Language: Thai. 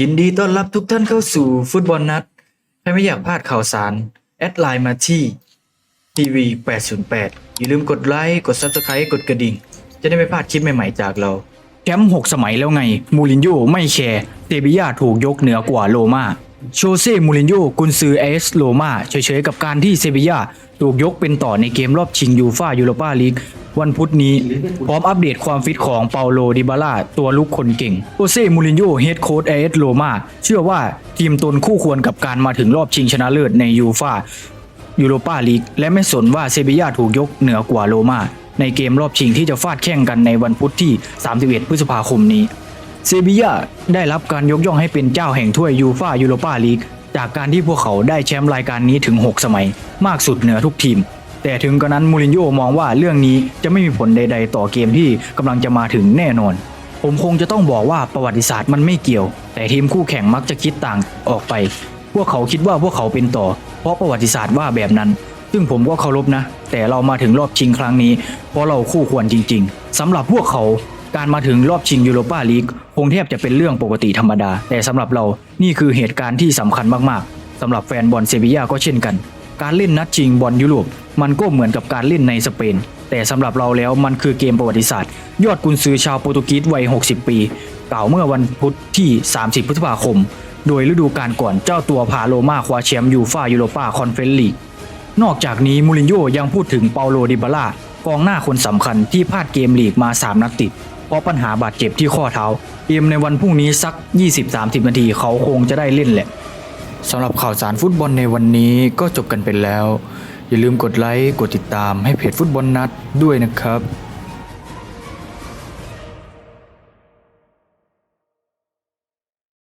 ยินดีต้อนรับทุกท่านเข้าสู่ฟุตบอลนัด ถ้าไม่อยากพลาดข่าวสาร แอดไลน์มาที่ทีวี808 อย่าลืมกดไลค์ กด Subscribe กดกระดิ่ง จะได้ไม่พลาดคลิปใหม่ ๆ จากเรา แชมป์6สมัยแล้วไง มูรินโญ่ไม่แคร์เตบิยาถูกยกเหนือกว่าโรมาโชเซ่มูรินโญ่กุนซือเอสโรมาเฉยๆกับการที่เซบียาถูกยกเป็นต่อในเกมรอบชิงยูฟ่ายูโรปาลีก วันพุธนี้พร้อมอัปเดตความฟิตของเปาโลดิบาล่าตัวลุกคนเก่งโชเซ่มูรินโญ่เฮดโค้ชเอสโรมาเชื่อว่าทีมตนคู่ควรกับการมาถึงรอบชิงชนะเลิศในยูฟายูโรปาลีกและไม่สนว่าเซบียาถูกยกเหนือกว่าโรมาในเกมรอบชิงที่จะฟาดแข่งกันในวันพุธที่ 31 พฤษภาคมนี้ เซบียาได้รับการยกย่องให้เป็นเจ้าแห่งถ้วยยูฟายูโรปาลีกจากการที่พวกเขาได้แชมป์รายการนี้ถึง 6 สมัย มากสุดเหนือทุกทีม แต่ถึงกระนั้นมูรินโญ่มองว่าเรื่องนี้จะไม่มีผลใด ๆ ต่อเกมที่กำลังจะมาถึงแน่นอน ผมคงจะต้องบอกว่าประวัติศาสตร์มันไม่เกี่ยว แต่ทีมคู่แข่งมักจะคิดต่างออกไป พวกเขาคิดว่าพวกเขาเป็นต่อ เพราะประวัติศาสตร์ว่าแบบนั้น ซึ่งผมก็เคารพนะ แต่เรามาถึงรอบชิงครั้งนี้ เพราะเราคู่ควรจริง ๆสำหรับพวกเขาการมาถึงรอบชิงยูโรปาลีกคงแทบจะเป็นเรื่องปกติธรรมดา แต่สำหรับเรานี่คือเหตุการณ์ที่สำคัญมากๆสำหรับแฟนบอลเซบียาก็เช่นกัน การเล่นนัดชิงบอลยุโรป มันก็เหมือนกับการเล่นในสเปน แต่สำหรับเราแล้วมันคือเกมประวัติศาสตร์ ยอดกุนซือชาวโปรตุเกสวัย 60 ปี กล่าวเมื่อวันพุธที่ 30 พฤษภาคม โดยฤดูกาลก่อนเจ้าตัวพาโรมาคว้าแชมป์ยูฟายูโรปาคอนเฟนลีกนอกจากนี้มูรินโญ่ยังพูดถึงเปาโลดิบาล่ากองหน้าคนสำคัญที่พลาดเกมลีกมา 3 นัดติด เพราะปัญหาบาดเจ็บที่ข้อเท้าเกมในวันพรุ่งนี้สัก 20-30 นาทีเขาคงจะได้เล่นแหละสำหรับข่าวสารฟุตบอลในวันนี้ก็จบกันไปแล้ว อย่าลืมกดไลค์ กดติดตามให้เพจฟุตบอลนัดด้วยนะครับ